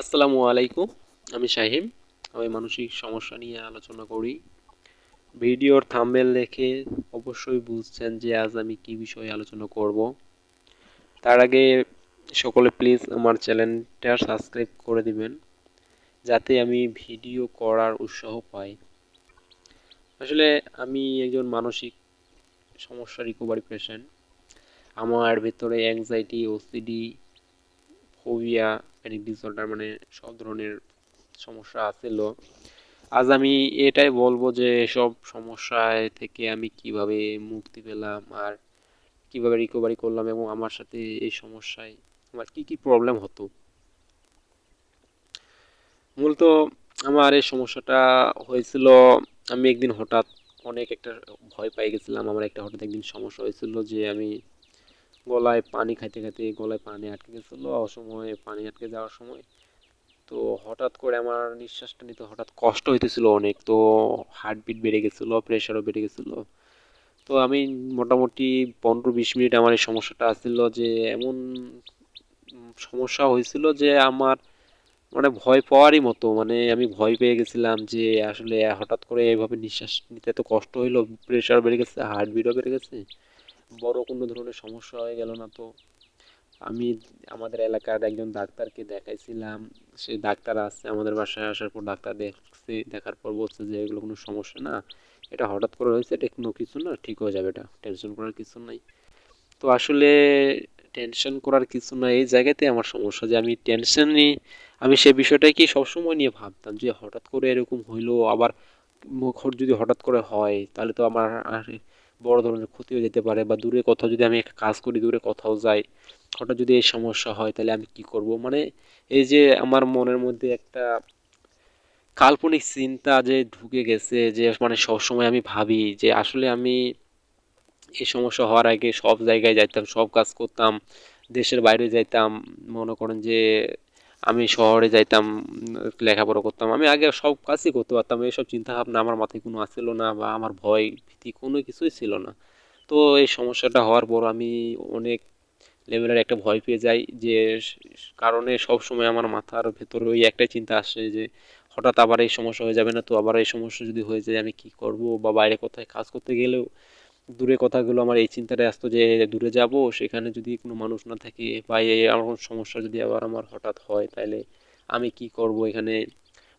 আসসালামু আলাইকুম, আমি শাহিম। আমি মানসিক সমস্যা নিয়ে আলোচনা করি। ভিডিওর থাম্বনেল দেখে অবশ্যই বুঝছেন যে আজ আমি কি বিষয়ে আলোচনা করব। তার আগে সকলে প্লিজ আমার চ্যানেলটা সাবস্ক্রাইব করে দিবেন, যাতে আমি ভিডিও করার উৎসাহ পাই। আসলে আমি একজন মানসিক সমস্যা রিকভারি পেশেন্ট আমার ভেতরে anxiety OCD phobia panic disorder মানে সব ধরনের সমস্যা আছিল। আজ আমি এটাই বলব যে সব সমস্যায় থেকে আমি কীভাবে মুক্তি পেলাম আর কীভাবে রিকভারি করলাম এবং আমার সাথে এই সমস্যায় আমার কি কি প্রবলেম হতো। মূলত আমার এই সমস্যাটা হয়েছিল, আমি একদিন হঠাৎ অনেক একটা ভয় পাই গেছিলাম। আমার একটা হঠাৎ একদিন সমস্যা হয়েছিল যে, আমি গলায় পানি খাইতে খাইতে গলায় পানি আটকে গেছিল, অসময়ে পানি আটকে যাওয়ার সময়। তো হঠাৎ করে আমার নিঃশ্বাসটা নিতে হঠাৎ কষ্ট হইতেছিল অনেক, তো হার্টবিট বেড়ে গেছিল প্রেশারও বেড়ে গেছিল। তো আমি মোটামুটি পনেরো বিশ মিনিট আমার এই সমস্যাটা আসছিল যে, এমন সমস্যা হয়েছিল যে আমার মানে ভয় পাওয়ারই মতো মানে আমি ভয় পেয়ে গেছিলাম যে আসলে হঠাৎ করে এভাবে নিঃশ্বাস নিতে এত কষ্ট হইল প্রেশার বেড়ে গেছে হার্টবিটও বেড়ে গেছে। বড় কোনো ধরনের সমস্যা হয়ে গেল না তো। আমি আমাদের এলাকার একজন ডাক্তারকে দেখাইছিলাম। সে ডাক্তার আসছে, আমাদের বাসায় আসার পর ডাক্তার দেখছে, দেখার পর বলছে যে এগুলো কোনো সমস্যা না। এটা হঠাৎ করে হয়েছে, এটা কোনো কিছু না, ঠিক হয়ে যাবে এটা। টেনশন করার কিছু নাই। তো আসলে টেনশন করার কিছু না, এই জায়গাতে আমার সমস্যা যে আমি টেনশন নিই আমি সে বিষয়টাকে সবসময় নিয়ে ভাবতাম যে হঠাৎ করে এরকম হইল, আবার মুখর যদি হঠাৎ করে হয়, তাহলে তো আমার বড় ধরনের ক্ষতি হয়ে যেতে পারে বা দূরে কোথাও যদি আমি একটা কাজ করি, দূরে কোথাও যাই, হঠাৎ যদি এই সমস্যা হয় তাহলে আমি কি করব? মানে এই যে আমার মনের মধ্যে একটা কাল্পনিক চিন্তা যে ঢুকে গেছে যে মানে সবসময় আমি ভাবি যে আসলে আমি এই সমস্যা হওয়ার আগে সব জায়গায় যাইতাম, সব কাজ করতাম, দেশের বাইরে যাইতাম, মনে করেন যে আমি শহরে যাইতাম, লেখাপড়া করতাম, আমি আগে সব কাজই করতে পারতাম। এইসব চিন্তা ভাবনা আমার মাথায় কোনো আসছিল না বা আমার ভয় ভীতি কোনো কিছুই ছিল না। তো এই সমস্যাটা হওয়ার পর আমি অনেক লেভেলের একটা ভয় পেয়ে যাই যে কারণে সব সময় আমার মাথার ভেতরে ওই একটাই চিন্তা আসে যে হঠাৎ আবার এই সমস্যা হয়ে যাবে না, তো আবার এই সমস্যা যদি হয়ে যায় আমি কি করব বা বাইরে কোথায় কাজ করতে গেলেও দূরে কথাগুলো আমার এই চিন্তাটা আসতো যে দূরে যাব, সেখানে যদি কোনো মানুষ না থাকে বা এই এমন সমস্যা যদি আবার আমার হঠাৎ হয় তাহলে আমি কি করব এখানে?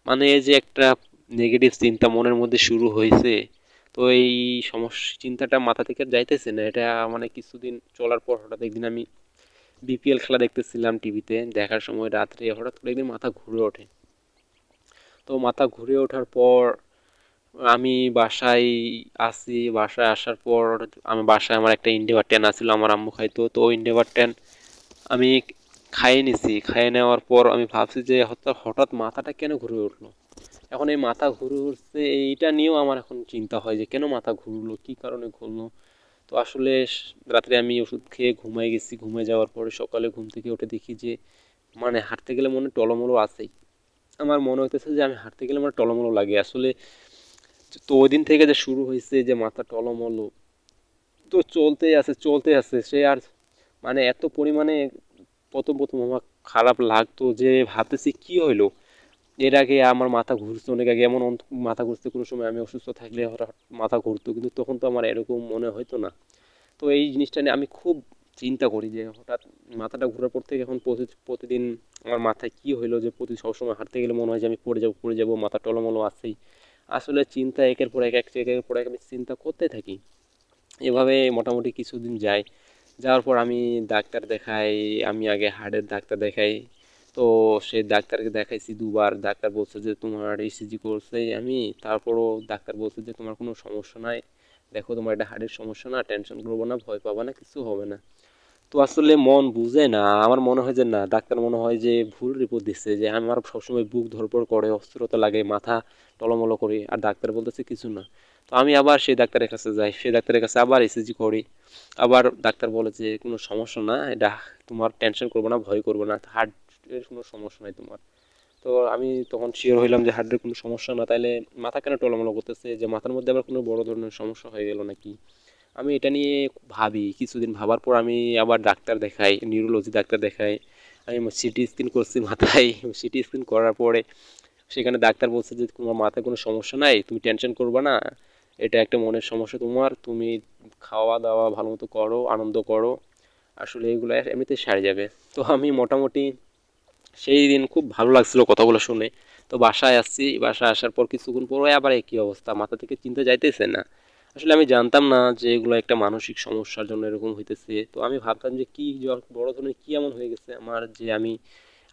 মানে এই যে একটা নেগেটিভ চিন্তা মনের মধ্যে শুরু হয়েছে, তো এই সমস্যা চিন্তাটা মাথা থেকে যাইতেছে না। এটা মানে কিছুদিন চলার পর হঠাৎ একদিন আমি বিপিএল খেলা দেখতেছিলাম টিভিতে দেখার সময় রাত্রে হঠাৎ করে একদিন মাথা ঘুরে ওঠে। তো মাথা ঘুরে ওঠার পর আমি বাসায় আসি বাসায় আসার পর আমি বাসায় আমার একটা ইন্ডেভার টেন আসছিল আমার আম্মু খাইতো। তো ওই ইন্ডেভার টেন আমি খাইয়ে নিছি। খাইয়ে নেওয়ার পর আমি ভাবছি যে হঠাৎ মাথাটা কেন ঘুরে উঠল? এখন এই মাথা ঘুরে উঠছে, এইটা নিয়েও আমার এখন চিন্তা হয় যে কেন মাথা ঘুরলো কী কারণে ঘুরলো? তো আসলে রাত্রে আমি ওষুধ খেয়ে ঘুমাই গেছি। ঘুমে যাওয়ার পরে সকালে ঘুম থেকে উঠে দেখি যে মানে হাঁটতে গেলে মনে টলমলো আছেই। আমার মনে হইতেছে যে আমি হাঁটতে গেলে আমার টলমলো লাগে। আসলে তো ওই দিন থেকে যে শুরু হয়েছে যে মাথা টলমলো, তো চলতেই আছে চলতে আছে। সে আর মানে এত পরিমাণে প্রথম প্রথম আমার খারাপ লাগতো যে ভাবতেছি কি হইল? এর আগে আমার মাথা ঘুরছে অনেক আগে, এমন মাথা ঘুরতে কোনো সময় আমি অসুস্থ থাকলে হঠাৎ মাথা ঘুরতো, কিন্তু তখন তো আমার এরকম মনে হতো না। তো এই জিনিসটা নিয়ে আমি খুব চিন্তা করি যে হঠাৎ মাথাটা ঘোরার পর থেকে এখন প্রতিদিন আমার মাথায় কি হইল যে প্রতি সবসময় হাঁটতে গেলে মনে হয় যে আমি পড়ে যাব পড়ে যাব, মাথা টলমলো আছেই। আসলে চিন্তা একের পর এক একের পর এক আমি চিন্তা করতে থাকি। এভাবে মোটামুটি কিছুদিন যায়। যাওয়ার পর আমি ডাক্তার দেখাই, আমি আগে হার্টের ডাক্তার দেখাই। তো সে ডাক্তারকে দেখাইছি দুবার। ডাক্তার বলছে যে, তোমার ইসিজি করছে। আমি তারপরও ডাক্তার বলছে যে, তোমার কোনো সমস্যা নাই। দেখো, তোমার এটা হার্টের সমস্যা না। টেনশন করব না, ভয় পাবা না, কিছু হবে না। তো আসলে মন বুঝে না। আমার মনে হয় যে না, ডাক্তার মনে হয় যে ভুল রিপোর্ট দিচ্ছে যে আমার সবসময় বুক ধরপড় করে, অস্থিরতা লাগে, মাথা টলমলো করি, আর ডাক্তার বলতেছে কিছু না। তো আমি আবার সেই ডাক্তারের কাছে যাই, সেই ডাক্তারের কাছে আবার এসিজি করি। আবার ডাক্তার বলে যে, কোনো সমস্যা না, এটা তোমার টেনশন করব না, ভয় করব না হার্টের কোনো সমস্যা নাই তোমার। তো আমি তখন শিওর হইলাম যে হার্টের কোনো সমস্যা না, তাইলে মাথা কেন টলমলো করতেছে? যে মাথার মধ্যে আবার কোনো বড় ধরনের সমস্যা হয়ে গেল নাকি? আমি এটা নিয়ে ভাবি, কিছুদিন ভাবার পর আমি আবার ডাক্তার দেখাই নিউরোলজি ডাক্তার দেখাই। আমি সিটি স্ক্যান করছি মাথায় সিটি স্ক্যান করার পরে সেখানে ডাক্তার বলছে যে, তোমার মাথায় কোনো সমস্যা নাই, তুমি টেনশন করবে না। এটা একটা মনের সমস্যা তোমার, তুমি খাওয়া দাওয়া ভালো মতো করো, আনন্দ করো। আসলে এগুলো এমনিতে সারে যাবে। তো আমি মোটামুটি সেই দিন খুব ভালো লাগছিল কথাগুলো শুনে। তো বাসায় আসছি, বাসায় আসার পর কিছুক্ষণ পরে আবার একই অবস্থা, মাথা থেকে চিন্তা যাইতেছে না। আসলে আমি জানতাম না যে এগুলো একটা মানসিক সমস্যার জন্য এরকম হইতেছে। তো আমি ভাবতাম যে কি বড় ধরনের কি এমন হয়ে গেছে আমার যে আমি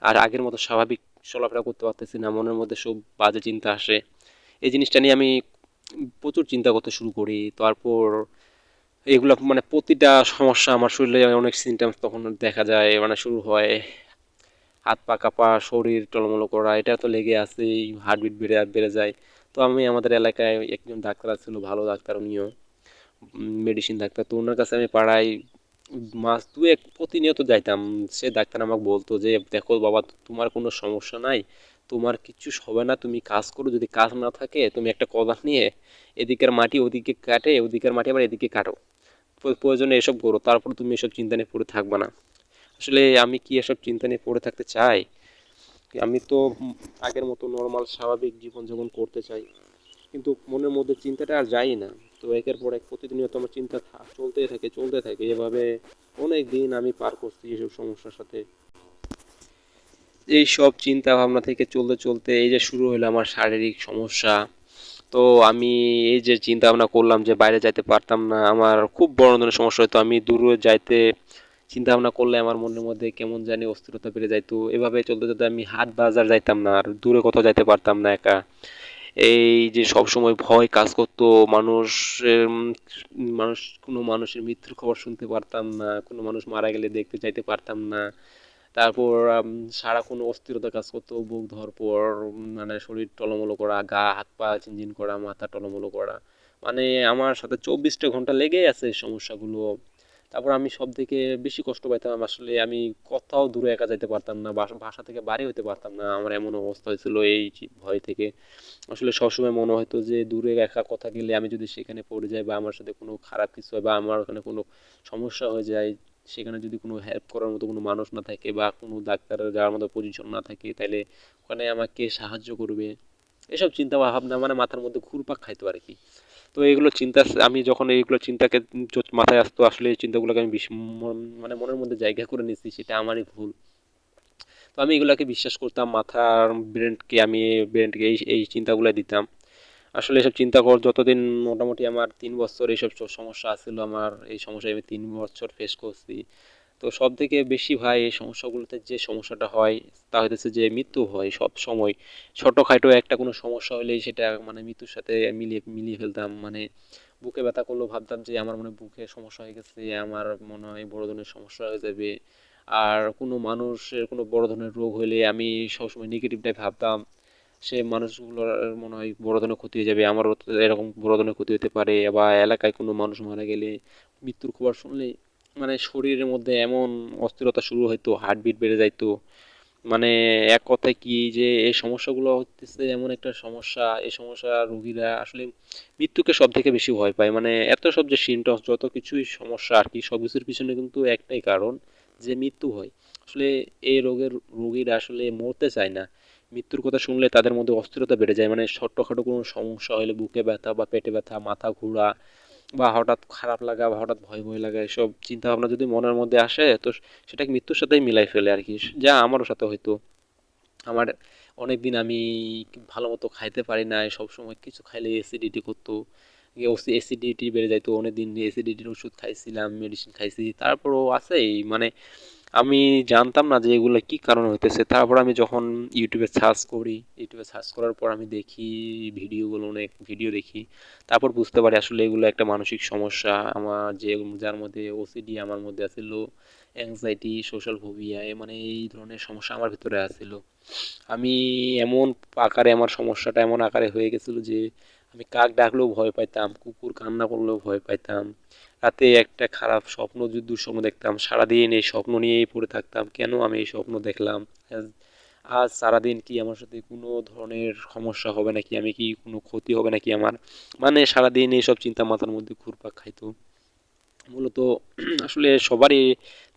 আর আগের মতো স্বাভাবিক চলাফেরা করতে পারতেছি না, মনের মধ্যে সব বাজে চিন্তা আসে। এই জিনিসটা নিয়ে আমি প্রচুর চিন্তা করতে শুরু করি। তারপর এগুলো মানে প্রতিটা সমস্যা আমার শরীরে অনেক সিমটমস তখন দেখা যায় মানে শুরু হয় হাত পা কাঁপা, শরীর টলমলো করা, এটা তো লেগে আছেই হার্টবিট বেড়ে বেড়ে যায়। তো আমি আমাদের এলাকায় একজন ডাক্তার ছিল ভালো ডাক্তার, উনিও মেডিসিন ডাক্তার। তো ওনার কাছে আমি পাড়ায় মাস দু এক প্রতিনিয়ত যাইতাম। সে ডাক্তার আমাকে বলতো যে, দেখো বাবা, তোমার কোনো সমস্যা নাই, তোমার কিচ্ছু হবে না, তুমি কাজ করো, যদি কাজ না থাকে, তুমি একটা কদাল নিয়ে এদিকের মাটি ওদিকে কাটে, ওদিকের মাটি আবার এদিকে কাটো। প্রয়োজনে এসব করো, তারপর তুমি এসব চিন্তা নিয়ে পড়ে থাকবে না। আসলে আমি কি এসব চিন্তা নিয়ে পড়ে থাকতে চাই? আমি তো আগের মতো নর্মাল স্বাভাবিক জীবনযাপন করতে চাই। কিন্তু মনের মধ্যে চিন্তাটা আর যাই না। তো একের পর এক প্রতিনিয়ত আমার চিন্তা চলতেই থাকে চলতে থাকে। এভাবে অনেক দিন আমি পার করছি এসব সমস্যার সাথে। এই সব চিন্তা ভাবনা থেকে চলতে চলতে এই যে শুরু হলো আমার শারীরিক সমস্যা। তো আমি এই যে চিন্তা ভাবনা করলাম যে বাইরে যাইতে পারতাম না, আমার খুব বড় ধরনের সমস্যা হতো। আমি দূরে যাইতে চিন্তা ভাবনা করলে আমার মনের মধ্যে কেমন জানি অস্থিরতা বেড়ে যাইতো এভাবে চলতে চলতে আমি হাট বাজার যাইতাম না, আর দূরে কোথাও যাইতে পারতাম না একা। এই যে সব সময় ভয় কাজ করতো, মানুষের মানুষ, কোনো মানুষের মৃত্যুর খবর শুনতে পারতাম না, কোনো মানুষ মারা গেলে দেখতে চাইতে পারতাম না। তারপর সারা সারাক্ষণ অস্থিরতা কাজ করতো, বুক ধর পর মানে শরীর টলমলো করা, গা, হাত পা ঝিনঝিন করা, মাথা টলমলো করা। মানে আমার সাথে চব্বিশটা ঘণ্টা লেগেই আছে সমস্যাগুলো। তারপর আমি সব থেকে বেশি কষ্ট পাইতাম আসলে আমি কোথাও দূরে একা যাইতে পারতাম না, বাসা থেকে বাড়ি হতে পারতাম না। আমার এমন অবস্থা হয়েছিল এই ভয় থেকে। আসলে সবসময় মনে হতো যে দূরে একা কথা গেলে আমি যদি সেখানে পড়ে যাই বা আমার সাথে কোনো খারাপ কিছু হয় বা আমার ওখানে কোনো সমস্যা হয়ে যায়, সেখানে যদি কোনো হেল্প করার মতো কোনো মানুষ না থাকে বা কোনো ডাক্তারের যাওয়ার মতো পজিশন না থাকে তাহলে ওখানে আমাকে সাহায্য করবে। এসব চিন্তা ভাবনা মানে মাথার মধ্যে ঘুরপাক খাইতো আর কি তো এইগুলো চিন্তা আমি যখন এইগুলো চিন্তাকে মাথায় আসতো, আসলে এই চিন্তাগুলোকে আমি মানে মনের মধ্যে জায়গা করে নিচ্ছি সেটা আমারই ভুল। তো আমি এগুলোকে বিশ্বাস করতাম, মাথার ব্রেনকে, আমি ব্রেনকে এই এই চিন্তাগুলো দিতাম। আসলে এসব চিন্তা কর, যতদিন মোটামুটি আমার তিন বছর এইসব সমস্যা আসছিল আমার এই সমস্যা আমি তিন বছর ফেস করছি। তো সব থেকে বেশি ভাই এই সমস্যাগুলোতে যে সমস্যাটা হয়, তা হইতেছে যে মৃত্যু হয় সব সময়। ছোটোখাটো একটা কোনো সমস্যা হলেই সেটা মানে মৃত্যুর সাথে মিলিয়ে মিলিয়ে ফেলতাম। মানে বুকে ব্যথা করলেও ভাবতাম যে আমার মনে বুকে সমস্যা হয়ে গেছে, আমার মনে হয় বড় ধরনের সমস্যা হয়ে যাবে। আর কোনো মানুষের কোনো বড় ধরনের রোগ হলে আমি সবসময় নেগেটিভটাই ভাবতাম। সে মানুষগুলোর মনে হয় বড় ধরনের ক্ষতি হয়ে যাবে, আমারও এরকম বড় ধরনের ক্ষতি হতে পারে। বা এলাকায় কোনো মানুষ মারা গেলে মৃত্যুর খবর শুনলে মানে শরীরের মধ্যে এমন অস্থিরতা শুরু হইতো হার্টবিট বেড়ে যাইতো। মানে এক কথায় কি যে এই সমস্যাগুলো হচ্ছে এমন একটা সমস্যা, এই সমস্যা রোগীরা আসলে মৃত্যুকে সব থেকে বেশি ভয় পায়। মানে এত সব যে সিমটমস যত কিছুই সমস্যা আর কি, সব কিছুর পিছনে কিন্তু একটাই কারণ যে মৃত্যু হয়। আসলে এই রোগের রোগীরা আসলে মরতে চায় না। মৃত্যুর কথা শুনলে তাদের মধ্যে অস্থিরতা বেড়ে যায়। মানে ছোট্টখাটো কোনো সমস্যা হলে বুকে ব্যথা বা পেটে ব্যথা, মাথা ঘোরা বা হঠাৎ খারাপ লাগা বা হঠাৎ ভয় ভয় লাগা এসব চিন্তা ভাবনা যদি মনের মধ্যে আসে, তো সেটাকে মৃত্যুর সাথেই মিলাই ফেলে আর কি। যা আমারও সাথে হয়তো আমার অনেক দিন আমি ভালো মতো খাইতে পারি না সবসময় কিছু খাইলে অ্যাসিডিটি করতো। অ্যাসিডিটি বেড়ে যাইতো অনেক দিন অ্যাসিডিটির ওষুধ খাইছিলাম মেডিসিন খাইছি, তারপরও আছে মানে আমি জানতাম না যে এগুলো কি কারণে হইতেছে। তারপর আমি যখন ইউটিউবে সার্চ করি ইউটিউবে সার্চ করার পর আমি দেখি ভিডিওগুলো অনেক ভিডিও দেখি। তারপর বুঝতে পারি আসলে এগুলো একটা মানসিক সমস্যা। আমার যে, যার মধ্যে ওসিডি আমার মধ্যে আছিল অ্যাংজাইটি সোশ্যাল ফোবিয়া মানে এই ধরনের সমস্যা আমার ভিতরে আসছিল আমি এমন আকারে আমার সমস্যাটা এমন আকারে হয়ে গেছিল যে, আমি কাক ডাকলেও ভয় পাইতাম, কুকুর কান্না করলেও ভয় পাইতাম। রাতে একটা খারাপ স্বপ্ন যদি দুঃস্বপ্ন দেখতাম। সারাদিন এই স্বপ্ন নিয়েই পড়ে থাকতাম। কেন আমি এই স্বপ্ন দেখলাম? আজ সারাদিন কি আমার সাথে কোনো ধরনের সমস্যা হবে নাকি? আমি কি কোনো ক্ষতি হবে নাকি আমার? মানে সারাদিন এইসব চিন্তা মাথার মধ্যে ঘুরপাক খাইতো। মূলত আসলে সবারই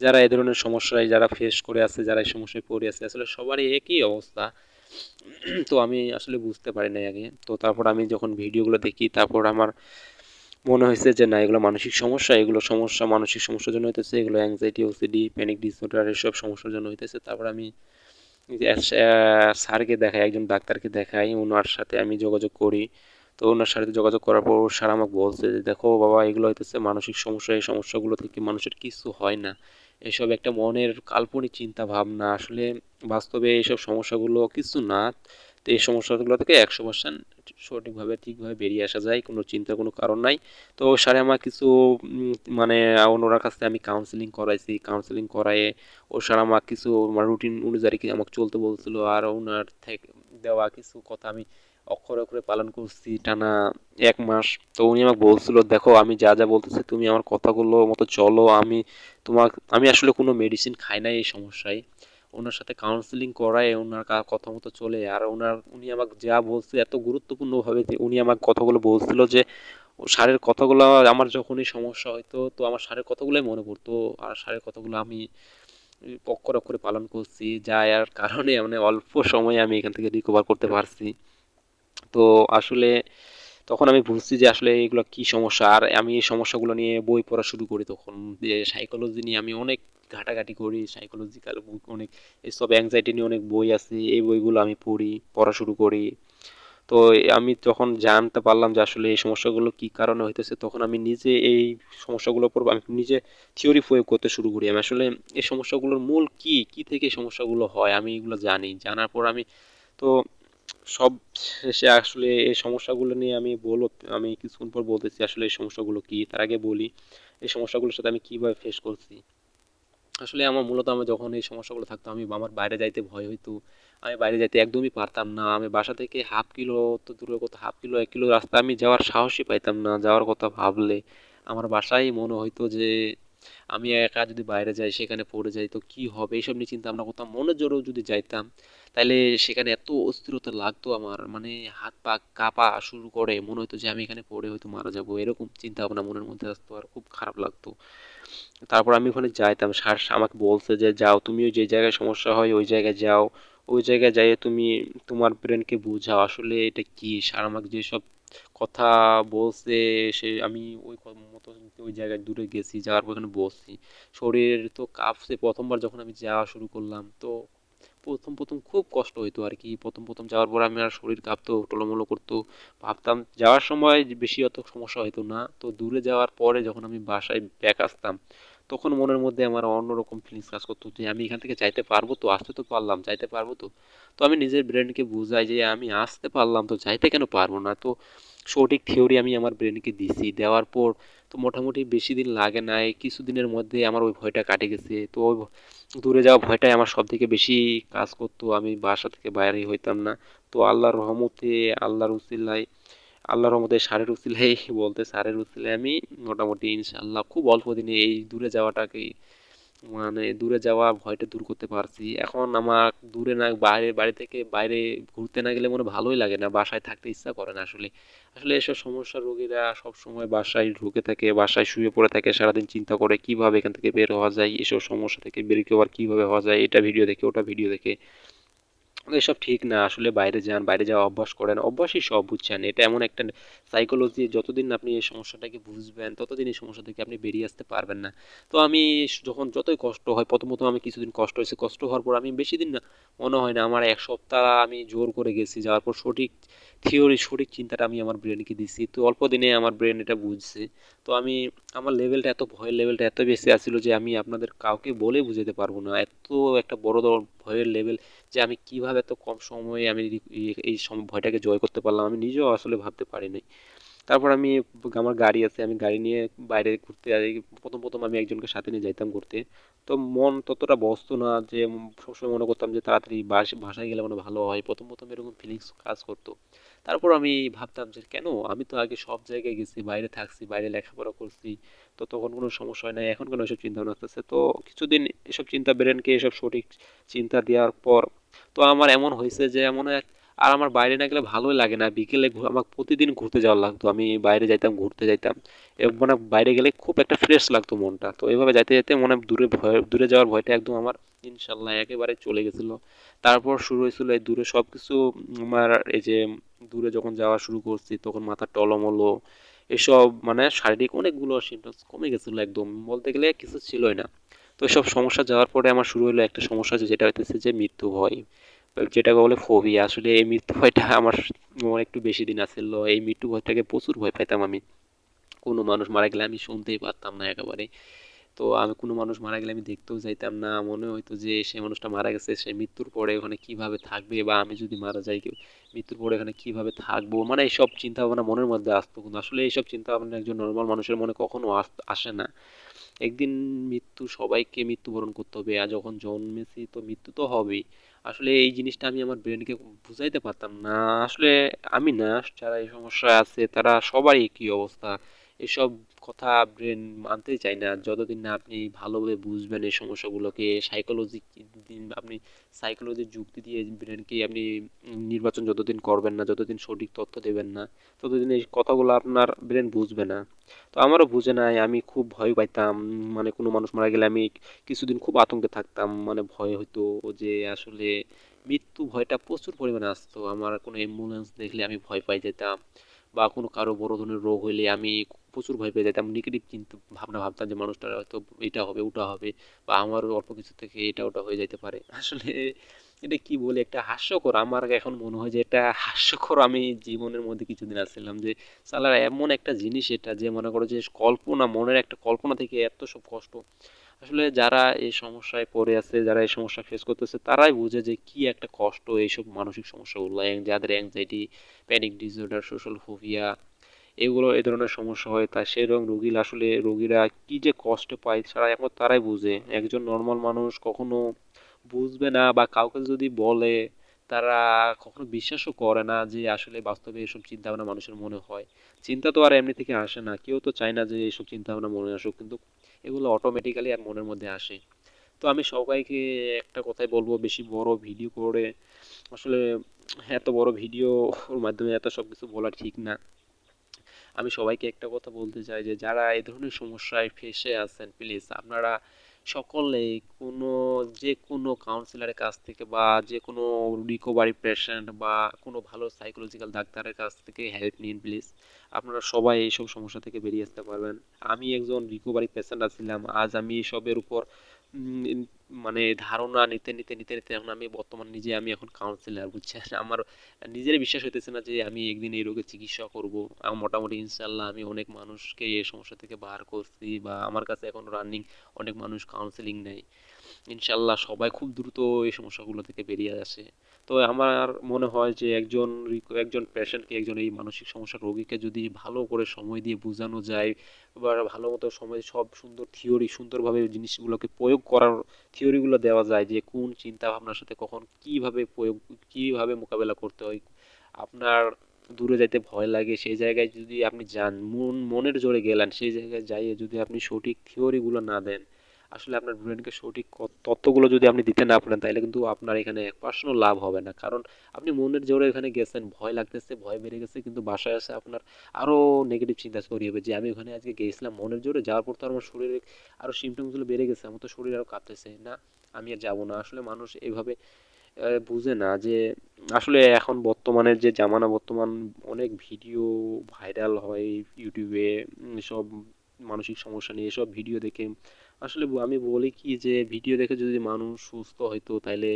যারা এই ধরনের সমস্যায় যারা ফেস করে আছে, যারা এই সমস্যায় পড়ে আছে, আসলে সবারই একই অবস্থা। তো আমি আসলে বুঝতে পারি নাই আগে। তো তারপর আমি যখন ভিডিওগুলো দেখি, তারপর আমার মনে হয়েছে যে, না, এগুলো মানসিক সমস্যা, এগুলো সমস্যা, মানসিক সমস্যার জন্য হইতেছে, এগুলো অ্যাংজাইটি ওসিডি প্যানিক ডিসঅর্ডার এসব সমস্যার জন্য হইতেছে। তারপর আমি স্যারকে দেখাই, একজন ডাক্তারকে দেখাই ওনার সাথে আমি যোগাযোগ করি। তো ওনার সাথে যোগাযোগ করার পর স্যার আমাকে বলছে যে, দেখো বাবা, এগুলো হইতেছে মানসিক সমস্যা, এই সমস্যাগুলো থেকে মানুষের কিছু হয় না। এসব একটা মনের কাল্পনিক চিন্তা ভাবনা, আসলে বাস্তবে এইসব সমস্যাগুলো কিছু না। তো এই সমস্যাগুলো থেকে একশো পার্সেন্ট সঠিকভাবে, ঠিকভাবে বেরিয়ে আসা যায়, কোনো চিন্তার কোনো কারণ নাই। তো স্যারে আমার কিছু মানে ওনার কাছ থেকে আমি কাউন্সেলিং করাইছি। কাউন্সেলিং করাইয়ে ও স্যার আমার কিছু, আমার রুটিন অনুযায়ী আমাকে চলতে বলছিল আর ওনার থেকে দেওয়া কিছু কথা আমি অক্ষরে অক্ষরে পালন করছি টানা এক মাস। তো উনি আমাকে বলছিল, দেখো, আমি যা যা বলতেছি, তুমি আমার কথাগুলো মতো চলো। আমি তোমার আমি আসলে কোনো মেডিসিন খাই না এই সমস্যায়। ওনার সাথে কাউন্সিলিং করায়, ওনার কথা মতো চলে। আর ওনার, উনি আমাকে যা বলছে, এত গুরুত্বপূর্ণভাবে যে উনি আমাকে কথাগুলো বলছিল যে সারের কথাগুলো আমার যখনই সমস্যা হইতো, তো আমার সারের কথাগুলোই মনে পড়তো। আর সারের কথাগুলো আমি অক্ষর অক্ষরে পালন করছি যা এর কারণে মানে অল্প সময়ে আমি এখান থেকে রিকভার করতে পারছি। তো আসলে তখন আমি বুঝছি যে আসলে এগুলো কি সমস্যা। আর আমি এই সমস্যাগুলো নিয়ে বই পড়া শুরু করি তখন। যে সাইকোলজি নিয়ে আমি অনেক ঘাটাঘাটি করি সাইকোলজিক্যাল অনেক এসব অ্যাংজাইটি নিয়ে অনেক বই আছে, এই বইগুলো আমি পড়ি, পড়া শুরু করি। তো আমি যখন জানতে পারলাম যে আসলে এই সমস্যাগুলো কি কারণে হইতেছে, তখন আমি নিজে এই সমস্যাগুলোর উপর আমি নিজে থিওরি প্রয়োগ করতে শুরু করি। আমি আসলে এই সমস্যাগুলোর মূল কি কি থেকে সমস্যাগুলো হয়, আমি এগুলো জানি। জানার পর আমি তো সব শেষে আসলে এই সমস্যাগুলো নিয়ে আমি বলব, আমি কিছুক্ষণ পর বলতেছি আসলে এই সমস্যাগুলো কি, তার আগে বলি এই সমস্যাগুলোর সাথে আমি কীভাবে ফেস করছি। আসলে আমার মূলত আমি যখন এই সমস্যাগুলো থাকতো, আমি আমার বাইরে যাইতে ভয় হইতো। আমি বাইরে যাইতে একদমই পারতাম না। আমি বাসা থেকে হাফ কিলো তো দূরের কথা, হাফ কিলো, এক কিলো রাস্তা আমি যাওয়ার সাহসই পাইতাম না, যাওয়ার কথা ভাবলে। আমার বাসায় মনে হইতো যে আমি একা যদি বাইরে যাই, সেখানে পড়ে যাই, তো কি হবে? এইসব নিয়ে চিন্তা ভাবনা করতাম। মনের জোরেও যদি যাইতাম, তাইলে সেখানে এত অস্থিরতা লাগতো আমার। মানে হাত পা কাঁপা শুরু করে, মনে হতো যে আমি এখানে পড়ে হয়তো মারা যাব। এরকম চিন্তা ভাবনা মনের মধ্যে আসতো আর খুব খারাপ লাগতো। তারপর আমি ওখানে যাইতাম। স্যার আমাকে বলছে যে, যাও, তুমিও যে জায়গায় সমস্যা হয়, ওই জায়গায় যাও। ওই জায়গায় যাইয়ে তুমি তোমার ব্রেনকে বুঝাও। আসলে এটা কি? সার আমাকে যেসব কথা বলছে, সে আমি ওই মতো ওই জায়গায় দূরে গেছি, যাওয়ার পর ওখানে বসছি। শরীর তো কাঁপছে, প্রথমবার যখন আমি যাওয়া শুরু করলাম, তো প্রথম প্রথম খুব কষ্ট হইতো আর কি। প্রথম প্রথম যাওয়ার পর আমি আর শরীর কাঁপতো, টলমলো করতো। ভাবতাম যাওয়ার সময় বেশি অত সমস্যা হইতো না। তো দূরে যাওয়ার পরে যখন আমি বাসায় ব্যাক আসতাম তখন মনের মধ্যে আমার অন্যরকম ফিলিংস কাজ করতো যে আমি এখান থেকে চাইতে পারব তো, আসতে তো পারলাম, চাইতে পারব তো। তো আমি নিজের ব্রেনকে বুঝাই যে আমি আসতে পারলাম তো, চাইতে কেন পারব না? তো সঠিক থিওরি আমি আমার ব্রেনকে দিছি। দেওয়ার পর তো মোটামুটি বেশি দিন লাগে নাই কিছুদিনের মধ্যে আমার ওই ভয়টা কাটে গেছে। তো ওই দূরে যাওয়া ভয়টাই আমার সব থেকে বেশি কাজ করতো। আমি বাসা থেকে বাইরে হইতাম না। তো আল্লাহর রহমতে, আল্লাহর উসিলায় আল্লাহর রহমতে সারের উসিলাই বলতে সারের উসিলায় আমি মোটামুটি ইনশাআল্লাহ খুব অল্প দিনে এই দূরে যাওয়াটাকে মানে দূরে যাওয়া ভয়টা দূর করতে পারছি। এখন আমার দূরে না বাইরে, বাড়ি থেকে বাইরে ঘুরতে না গেলে মনে ভালোই লাগে না, বাসায় থাকতে ইচ্ছা করে না আসলে। আসলে এসব সমস্যার রোগীরা সব সময় বাসায় ঢুকে থাকে, বাসায় শুয়ে পড়ে থাকে, সারাদিন চিন্তা করে কীভাবে এখান থেকে বের হওয়া যায়, এসব সমস্যা থেকে বের হওয়ার কীভাবে হওয়া যায়, এটা ভিডিও দেখে, ওটা ভিডিও দেখে। এসব ঠিক না। আসলে বাইরে যান, বাইরে যাওয়া অভ্যাস করেন, অভ্যাসই সব বুঝছেন। এটা এমন একটা সাইকোলজি যতদিন আপনি এই সমস্যাটাকে বুঝবেন, ততদিন এই সমস্যা থেকে আপনি বেরিয়ে আসতে পারবেন না। তো আমি যখন যতই কষ্ট হয় প্রথম প্রথম আমি কিছুদিন কষ্ট হয়েছে। কষ্ট হওয়ার পর আমি বেশি দিন মনে হয় না, আমার এক সপ্তাহ আমি জোর করে গেছি। যাওয়ার পর সঠিক থিওরি সঠিক চিন্তাটা আমি আমার ব্রেনকে দিছি। তো অল্প দিনে আমার ব্রেন এটা বুঝছে। তো আমি, আমার লেভেলটা এত, ভয়ের লেভেলটা এত বেশি আছিল যে আমি আপনাদের কাউকে বলে বুঝাতে পারব না। এত একটা বড় ভয়ের লেভেল যে আমি কীভাবে এত কম সময়ে আমি এই ভয়টাকে জয় করতে পারলাম, আমি নিজেও আসলে ভাবতে পারিনি তারপর আমি আমার গাড়ি আছে, আমি গাড়ি নিয়ে বাইরে ঘুরতে যাই, প্রথম প্রথম আমি একজনকে সাথে নিয়ে যাইতাম ঘুরতে। তো মন ততটা বসতো না যে সবসময় মনে করতাম যে তাড়াতাড়ি বাস, বাসায় গেলে মনে ভালো হয়, প্রথম প্রথম এরকম ফিলিংস কাজ করতো। তারপর আমি ভাবতাম যে কেন? আমি তো আগে সব জায়গায় গেছি, বাইরে থাকছি, বাইরে লেখাপড়া করছি, তো তখন কোনো সমস্যা হয় না এখন কেন এসব চিন্তা ভাবনা আসতেছে? তো কিছুদিন এসব চিন্তা ব্রেনকে এসব সঠিক চিন্তা দেওয়ার পর তো আমার এমন হয়েছে যে এমন এক, আর আমার বাইরে না গেলে ভালোই লাগে না। বিকেলে আমার প্রতিদিন ঘুরতে যাওয়া লাগতো। আমি বাইরে যাইতাম, ঘুরতে যাইতাম। এবং মানে বাইরে গেলে খুব একটা ফ্রেশ লাগতো মনটা। তো এইভাবে যাইতে যেতে মনে দূরে ভয়, দূরে যাওয়ার ভয়টা একদম আমার ইনশাল্লাহ একেবারে চলে গেছিল। তারপর শুরু হয়েছিল এই দূরে সব কিছু আমার এই যে দূরে যখন যাওয়া শুরু করছি, তখন মাথা টলমলো, এসব মানে শারীরিক অনেকগুলো সিমটমস কমে গেছিল একদম। বলতে গেলে কিছু ছিলই না। তো এসব সমস্যা যাওয়ার পরে আমার শুরু হলো একটা সমস্যা যেটা হইতেছে যে মৃত্যু ভয়। যেটাকে বলে ফোবিয়া আসলে এই মৃত্যু ভয়টা আমার আমার একটু বেশি দিন আছিল এই মৃত্যু ভয়টাকে প্রচুর ভয় পাইতাম আমি। কোনো মানুষ মারা গেলে আমি শুনতেই পারতাম না একেবারে। তো আমি কোনো মানুষ মারা গেলে আমি দেখতেও যাইতাম না। মনে হইতো যে সেই মানুষটা মারা গেছে, সে মৃত্যুর পরে ওখানে কীভাবে থাকবে বা আমি যদি মারা যাই মৃত্যুর পরে এখানে কীভাবে থাকব? মানে এইসব চিন্তা ভাবনা মনের মধ্যে আসতো। কিন্তু আসলে এইসব চিন্তা ভাবনা একজন নর্মাল মানুষের মনে কখনো আসে না। একদিন মৃত্যু, সবাইকে মৃত্যুবরণ করতে হবে। আর যখন জন্মেছি তো মৃত্যু তো হবেই। আসলে এই জিনিসটা আমি আমার ব্রেনকে বুঝাইতে পারতাম না। আসলে আমি না, যারা এই সমস্যায় আছে, তারা সবাই একই অবস্থা। এসব কথা ব্রেন মানতেই চায় না। যতদিন না আপনি ভালোভাবে বুঝবেন এই সমস্যাগুলোকে সাইকোলজি দিন আপনি সাইকোলজির যুক্তি দিয়ে ব্রেনকে আপনি নির্বাচন যতদিন করবেন না, যতদিন সঠিক তথ্য দেবেন না, ততদিন এই কথাগুলো আপনার ব্রেন বুঝবে না। তো আমারও বুঝে নাই, আমি খুব ভয় পাইতাম। মানে কোনো মানুষ মারা গেলে আমি কিছুদিন খুব আতঙ্কে থাকতাম। মানে ভয় হতো যে আসলে মৃত্যু ভয়টা প্রচুর পরিমাণে আসতো। আমার কোনো অ্যাম্বুলেন্স দেখলে আমি ভয় পাই যেতাম। বা কোনো কারও বড় ধরনের রোগ হইলে আমি প্রচুর ভয় পেয়ে যেতাম নেগেটিভ চিন্তা ভাবনা ভাবতাম যে মানুষটার হয়তো এটা হবে, ওটা হবে বা আমারও অল্প কিছু থেকে এটা ওটা হয়ে যেতে পারে। আসলে এটা কি বলে? একটা হাস্যকর, আমার এখন মনে হয় যে এটা হাস্যকর আমি জীবনের মধ্যে কিছুদিন আসছিলাম যে সালার এমন একটা জিনিস এটা যে মনে করো যে কল্পনা, মনের একটা কল্পনা থেকে এত সব কষ্ট। আসলে যারা এই সমস্যায় পড়ে আছে, যারা এই সমস্যা ফেস করতেছে, তারাই বুঝে যে কি একটা কষ্ট এইসব মানসিক সমস্যাগুলো যাদের anxiety panic disorder social phobia এগুলো এই ধরনের সমস্যা হয়। তা সেরকম রোগীরা আসলে রোগীরা কি যে কষ্ট পায় তারা একমাত্র তারাই বুঝে। একজন নর্মাল মানুষ কখনো বুঝবে না বা কাউকে যদি বলে, তারা কখনো বিশ্বাসও করে না যে আসলে বাস্তবে এসব চিন্তা ভাবনা মানুষের মনে হয়। চিন্তা তো আর এমনি থেকে আসে না। কেউ তো চায় না যে এইসব চিন্তা ভাবনা মনে আসুক। কিন্তু এগুলো অটোমেটিক্যালি মনের মধ্যে আসে। তো আমি সবাইকে একটা কথাই বলব, বেশি বড় ভিডিও করে আসলে এত বড় ভিডিওর মাধ্যমে এত সব কিছু বলা ঠিক না। আমি সবাইকে একটা কথা বলতে চাই যে, যারা এই ধরনের সমস্যায় ফেঁসে আছেন প্লিজ আপনারা সকলেই কোনো, যে কোনো কাউন্সিলারের কাছ থেকে বা যে কোনো রিকোভারি পেশেন্ট বা কোনো ভালো সাইকোলজিক্যাল ডাক্তারের কাছ থেকে হেল্প নিন প্লিজ আপনারা সবাই এইসব সমস্যা থেকে বেরিয়ে আসতে পারবেন। আমি একজন রিকোভারি পেশেন্ট আছিলাম। আজ আমি এসবের উপর মানে ধারণা নিতে নিতে নিতে নিতে এখন আমি বর্তমান নিজে আমি এখন কাউন্সিলার বুঝছেন? আমার নিজের বিশ্বাস হইতেছে না যে আমি একদিন এই রোগের চিকিৎসা করব। মোটামুটি ইনশাল্লাহ আমি অনেক মানুষকে এই সমস্যা থেকে বার করছি বা আমার কাছে এখন রানিং অনেক মানুষ কাউন্সেলিং নেয়। ইনশাল্লাহ সবাই খুব দ্রুত এই সমস্যাগুলো থেকে বেরিয়ে আসে। তো আমার মনে হয় যে একজন একজন পেশেন্টকে একজন এই মানসিক সমস্যার রোগীকে যদি ভালো করে সময় দিয়ে বোঝানো যায় বা ভালো মতো সময়, সব সুন্দর থিওরি সুন্দরভাবে জিনিসগুলোকে প্রয়োগ করার থিওরিগুলো দেওয়া যায় যে কোন চিন্তা ভাবনার সাথে কখন কীভাবে প্রয়োগ, কীভাবে মোকাবেলা করতে হয়, আপনার দূরে যাইতে ভয় লাগে, সেই জায়গায় যদি আপনি যান, মন, মনের জোরে গেলেন, সেই জায়গায় যাইয়ে যদি আপনি সঠিক থিওরিগুলো না দেন আসলে আপনার ব্রেনকে সঠিক তথ্যগুলো যদি আপনি দিতে না পারেন, তাহলে কিন্তু আপনার এখানে এক লাভ হবে না। কারণ আপনি মনের জোরে এখানে গেছেন, ভয় লাগতেছে, ভয় বেড়ে গেছে, কিন্তু বাসায় এসে আপনার আরও নেগেটিভ চিন্তা তৈরি হবে যে, আমি ওখানে আজকে গেছিলাম মনের জোরে, যাওয়ার পর তো আমার শরীরে আরও সিমটমসগুলো বেড়ে গেছে, আমার তো শরীর আরও কাঁপতেছে। না, আমি আর যাব না। আসলে মানুষ এভাবে বুঝে না যে, আসলে এখন বর্তমানে যে জামানা, বর্তমান অনেক ভিডিও ভাইরাল হয় ইউটিউবে সব মানসিক সমস্যা নিয়ে এসব ভিডিও দেখে আসলে আমি বলি কি যে ভিডিও দেখে যদি মানুষ সুস্থ হইতো তাহলে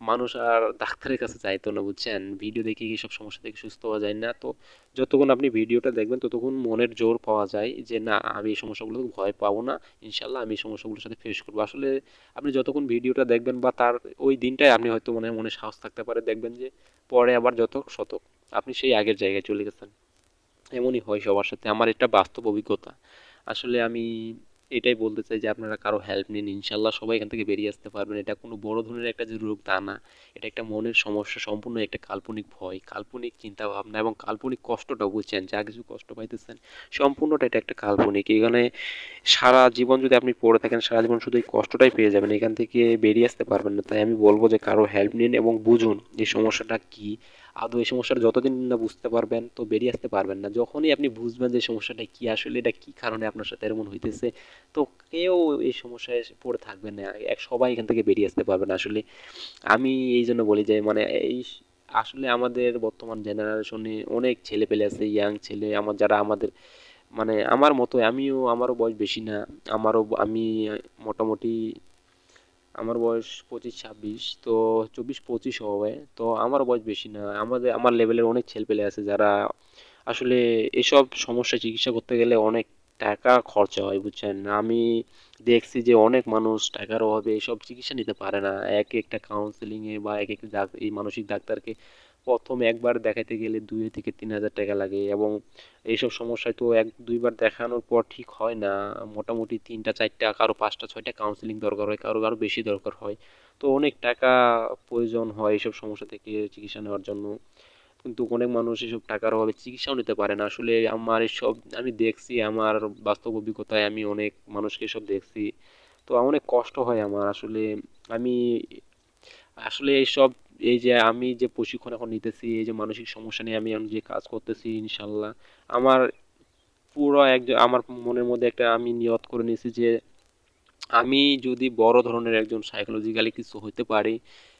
মানুষ আর ডাক্তারের কাছে যাইতো না, বুঝছেন? ভিডিও দেখে কি সব সমস্যা থেকে সুস্থ হওয়া যায় না? তো যতক্ষণ আপনি ভিডিওটা দেখবেন, ততক্ষণ মনের জোর পাওয়া যায় যে, না, আমি এই সমস্যাগুলো ভয় পাবো না। ইনশাল্লাহ আমি এই সমস্যাগুলোর সাথে ফেস করব। আসলে আপনি যতক্ষণ ভিডিওটা দেখবেন বা তার ওই দিনটাই আপনি হয়তো মনে মনে সাহস থাকতে পারে, দেখবেন যে, পরে আবার যত শতক আপনি সেই আগের জায়গায় চলে গেছেন। এমনই হয় সবার সাথে। আমার এটা বাস্তব অভিজ্ঞতা। আসলে আমি এটাই বলতে চাই যে আপনারা কারও হেল্প নিন। ইনশাল্লাহ সবাই এখান থেকে বেরিয়ে আসতে পারবেন। এটা কোনো বড় ধরনের একটা যে রোগ তা না। এটা একটা মনের সমস্যা, সম্পূর্ণ একটা কাল্পনিক ভয়, কাল্পনিক চিন্তা ভাবনা এবং কাল্পনিক কষ্টটা বুঝছেন, যা কিছু কষ্ট পাইতেছেন, সম্পূর্ণটা এটা একটা কাল্পনিক। এখানে সারা জীবন যদি আপনি পড়ে থাকেন, সারা জীবন শুধু এই কষ্টটাই পেয়ে যাবেন। এখান থেকে বেরিয়ে আসতে পারবেন না। তাই আমি বলব যে কারও হেল্প নিন এবং বুঝুন এই সমস্যাটা কি। আদৌ এই সমস্যাটা যতদিন না বুঝতে পারবেন, তো বেরিয়ে আসতে পারবেন না। যখনই আপনি বুঝবেন যে সমস্যাটা কি, আসলে এটা কি কারণে আপনার সাথে এরকম হইতেছে, তো কেউ এই সমস্যায় পড়ে থাকবেন না। এক, সবাই এখান থেকে বেরিয়ে আসতে পারবেন আসলে আমি এই জন্য বলি যে মানে এই আসলে আমাদের বর্তমান জেনারেশনে অনেক ছেলে পেলে আছে ইয়াং ছেলে। আমার যারা আমাদের মানে আমার মতো আমিও, আমারও বয়স বেশি না। আমারও, আমি মোটামুটি আমার বয়স পঁচিশ, ছাব্বিশ, তো চব্বিশ, পঁচিশ হবে। তো আমার বয়স বেশি না। আমাদের, আমার লেভেলের অনেক ছেলেপেলে আছে যারা আসলে এসব সমস্যা চিকিৎসা করতে গেলে অনেক টাকা খরচা হয়, বুঝছেন? আমি দেখছি যে অনেক মানুষ টাকার অভাবে এসব চিকিৎসা নিতে পারে না। এক একটা কাউন্সেলিংয়ে বা এক একটা এই মানসিক ডাক্তারকে প্রথম একবার দেখাতে গেলে দুই থেকে তিন হাজার টাকা লাগে এবং এইসব সমস্যায় তো এক দুইবার দেখানোর পর ঠিক হয় না। মোটামুটি তিনটা, চারটা, কারও পাঁচটা, ছয়টা কাউন্সেলিং দরকার হয়, কারও আরও বেশি দরকার হয়। তো অনেক টাকা প্রয়োজন হয় এইসব সমস্যা থেকে চিকিৎসা নেওয়ার জন্য। কিন্তু অনেক মানুষ এসব টাকার অভাবে চিকিৎসাও নিতে পারে না। আসলে আমার এসব আমি দেখছি, আমার বাস্তব অভিজ্ঞতায় আমি অনেক মানুষকে এসব দেখছি। তো অনেক কষ্ট হয় আমার। আসলে আমি, আসলে এইসব এই যে আমি যে প্রশিক্ষণ এখন নিতেছি, এই যে মানসিক সমস্যা নিয়ে আমি এখন যে কাজ করতেছি, ইনশাল্লাহ, আমার পুরো এক আমার মনের মধ্যে একটা আমি নিয়ত করে নিয়েছি যে আমি যদি বড় ধরনের একজন সাইকোলজিক্যালি কিছু হতে পারি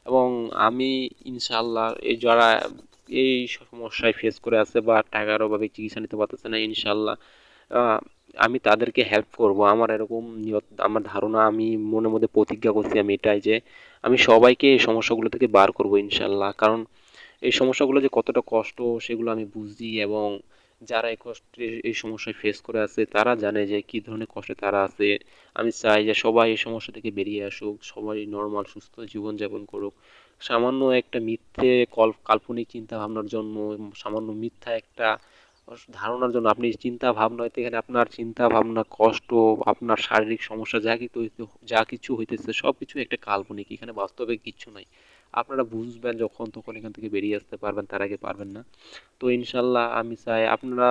এবং আমি ইনশাল্লাহ এই যারা এই সমস্যায় ফেস করে আছে বা টাকার অভাবে চিকিৎসা নিতে পারতেছে না, ইনশাল্লাহ আমি তাদেরকে হেল্প করব। আমার এরকম আমার ধারণা, আমি মনের মধ্যে প্রতিজ্ঞা করছি আমি এটাই যে, আমি সবাইকে এই সমস্যাগুলো থেকে বার করব ইনশাল্লাহ। কারণ এই সমস্যাগুলো যে কতটা কষ্ট, সেগুলো আমি বুঝি এবং যারা এই কষ্টে, এই সমস্যায় ফেস করে আছে, তারা জানে যে কী ধরনের কষ্টে তারা আছে। আমি চাই যে সবাই এই সমস্যা থেকে বেরিয়ে আসুক, সবাই নর্মাল সুস্থ জীবনযাপন করুক। সামান্য একটা মিথ্যে কল, কাল্পনিক চিন্তা ভাবনার জন্য সামান্য মিথ্যা একটা ধারণার জন্য আপনি চিন্তা ভাবনা হইতে এখানে আপনার চিন্তা ভাবনা কষ্ট, আপনার শারীরিক সমস্যা যা কিছু যা কিছু হইতেছে সব কিছু একটা কাল্পনিক। এখানে বাস্তবে কিচ্ছু নাই। আপনারা বুঝবেন যখন, তখন এখান থেকে বেরিয়ে আসতে পারবেন, তার আগে পারবেন না। তো ইনশাল্লাহ আমি চাই আপনারা,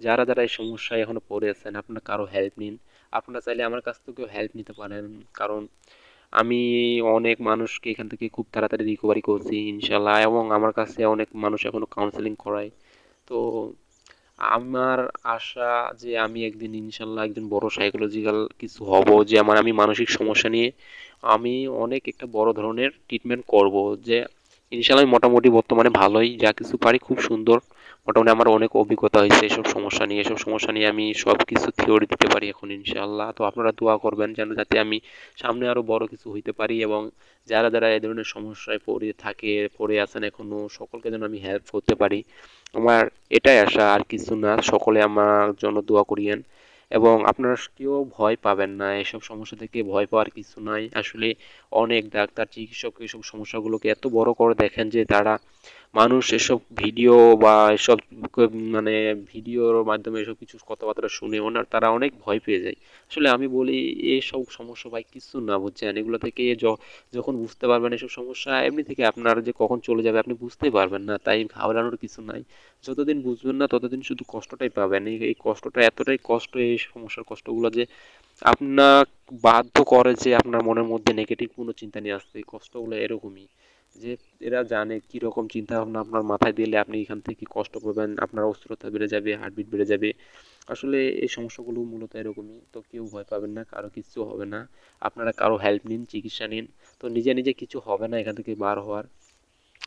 যারা যারা এই সমস্যায় এখনও পড়ে আছেন, আপনারা কারও হেল্প নিন। আপনারা চাইলে আমার কাছ থেকেও হেল্প নিতে পারেন। কারণ আমি অনেক মানুষকে এখান থেকে খুব তাড়াতাড়ি রিকভারি করছি, ইনশাল্লাহ। এবং আমার কাছে অনেক মানুষ এখনও কাউন্সেলিং করায়। তো আমার আশা যে আমি একদিন, ইনশাল্লাহ একদিন বড় সাইকোলজিক্যাল কিছু হব, যে আমার, আমি মানসিক সমস্যা নিয়ে আমি অনেক একটা বড় ধরনের ট্রিটমেন্ট করব, যে ইনশাল্লাহ আমি মোটামুটি বর্তমানে ভালোই, যা কিছু পারি খুব সুন্দর। মোটামুটি আমার অনেক অভিজ্ঞতা হয়েছে এসব সমস্যা নিয়ে। এসব সমস্যা নিয়ে আমি সব কিছু থিওরি দিতে পারি এখন ইনশাআল্লাহ। তো আপনারা দোয়া করবেন যেন যাতে আমি সামনে আরও বড় কিছু হইতে পারি এবং যারা যারা এই ধরনের সমস্যায় পড়ে থাকে, পড়ে আছেন এখনও সকলকে যেন আমি হেল্প করতে পারি। আমার এটাই আশা, আর কিছু না। সকলে আমার জন্য দোয়া করিয়েন। এবং আপনারা কেউ ভয় পাবেন না। এসব সমস্যা থেকে ভয় পাওয়ার কিছু নাই। আসলে অনেক ডাক্তার, চিকিৎসক এসব সমস্যাগুলোকে এত বড় করে দেখেন যে তারা মানুষ এসব ভিডিও বা এসব মানে ভিডিওর মাধ্যমে এসব কিছু কথাবার্তা শুনে ওনার তারা অনেক ভয় পেয়ে যায়। আসলে আমি বলি, এসব সমস্যা ভাই কিছু না বুঝছেন। এগুলো থেকে যখন বুঝতে পারবেন এসব সমস্যা, এমনি থেকে আপনার যে কখন চলে যাবে আপনি বুঝতেই পারবেন না। তাই ঘাবড়ানোর কিছু নাই। যতদিন বুঝবেন না, ততদিন শুধু কষ্টটাই পাবেন। এই কষ্টটা এতটাই কষ্ট, এই সমস্যার কষ্টগুলো যে আপনার বাধ্য করে যে আপনার মনের মধ্যে নেগেটিভ কোনো চিন্তা নিয়ে আসতে এই কষ্টগুলো এরকমই। যে এরা জানে কি রকম চিন্তা ভাবনা আপনার মাথায় দিলে আপনি এখান থেকে কষ্ট পাবেন, আপনার অস্থিরতা বেড়ে যাবে হার্টবিট বেড়ে যাবে। আসলে এই সমস্যাগুলো মূলত এরকমই, তো কেউ ভয় পাবেন না, কারও কিছু হবে না। আপনারা কারও হেল্প নিন, চিকিৎসা নিন, তো নিজে নিজে কিছু হবে না এখান থেকে বার হওয়ার।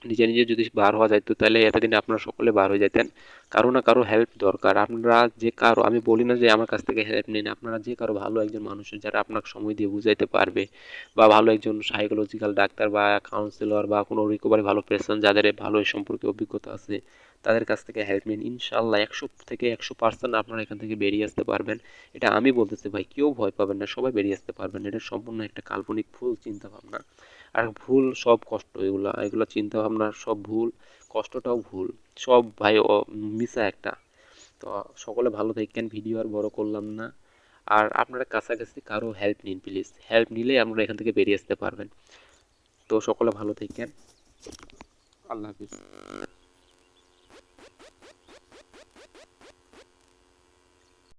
নিজে নিজে যদি বার হওয়া যাইতো তাহলে এতদিনে আপনারা সকলে বার হয়ে যেতেন কারও না কারও হেল্প দরকার। আপনারা যে কারও, আমি বলি না যে আমার কাছ থেকে হেল্প নিন। আপনারা যে কারও ভালো একজন মানুষের যারা আপনাকে সময় দিয়ে বুঝাইতে পারবে বা ভালো একজন সাইকোলজিক্যাল ডাক্তার বা কাউন্সিলর বা কোনো রিকভারি ভালো পেশেন্ট যাদের ভালো এই সম্পর্কে অভিজ্ঞতা আছে, তাদের কাছ থেকে হেল্প নিন। ইনশাল্লাহ একশো থেকে একশো পার্সেন্ট আপনারা এখান থেকে বেরিয়ে আসতে পারবেন। এটা আমি বলতেছি ভাই, কেউ ভয় পাবেন না। সবাই বেরিয়ে আসতে পারবেন। এটা সম্পূর্ণ একটা কাল্পনিক ভুল চিন্তা ভাবনা আর ভুল সব কষ্ট, এগুলা এগুলা চিন্তা ভাবনা সব ভুল, কষ্টটাও ভুল, সব ভাই মিশা একটা। তো সকলে ভালো থাকেন, ভিডিও আর বড় করলাম না। আর আপনারা কাছাকাছি কারও হেল্প নিন প্লিজ হেল্প নিলে আপনারা এখান থেকে বেরিয়ে আসতে পারবেন। তো সকলে ভালো থাকেন। আল্লাহ হাফিজ।